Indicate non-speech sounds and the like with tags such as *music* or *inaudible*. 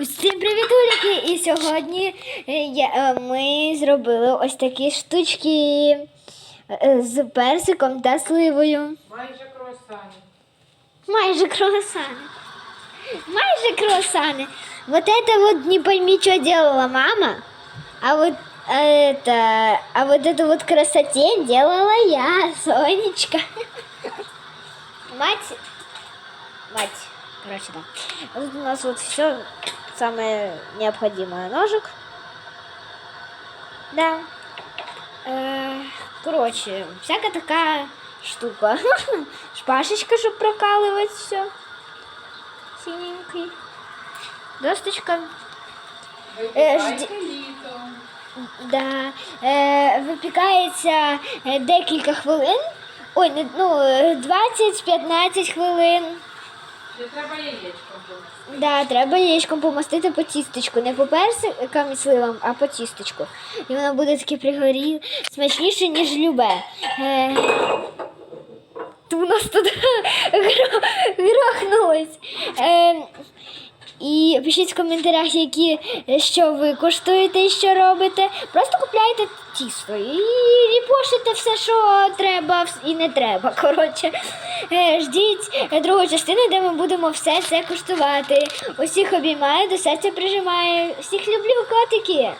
Усім привітуліки! І сьогодні е, я, е, ми зробили ось такі штучки е, з персиком та сливою. Майже круасани. Майже круассаны. Майже круассаны. Вот это вот не пойми, что делала мама, а вот это, а вот эту вот красоте делала я, Сонечка. Мать, мать, короче, да. Вот у нас вот все самое необходимое. Ножик. Да. Э, короче, всякая такая штука. *laughs* Шпашечка, чтобы прокалывать все. Синенький. Досточка. Е, жді- Випікайте літом. Да. Е, випікається е, декілька хвилин. Ой, не, ну, е, 20-15 хвилин. Ще треба яєчком буде. Да, треба яєчком помастити по тістечку. Не по персикам і сливам, а по тістечку. І воно буде таке пригорі... смачніше, ніж любе. Е... У нас тут *laughs* гро- грохнулось. Е... І пишіть в коментарях, які, що ви коштуєте і що робите. Просто купляйте тісто і ріпошите все, що треба і не треба. *laughs* Коротше, Е, ждіть е, другу частину, де ми будемо все це куштувати. Усіх обіймаю, до серця прижимаю. Всіх люблю, котики.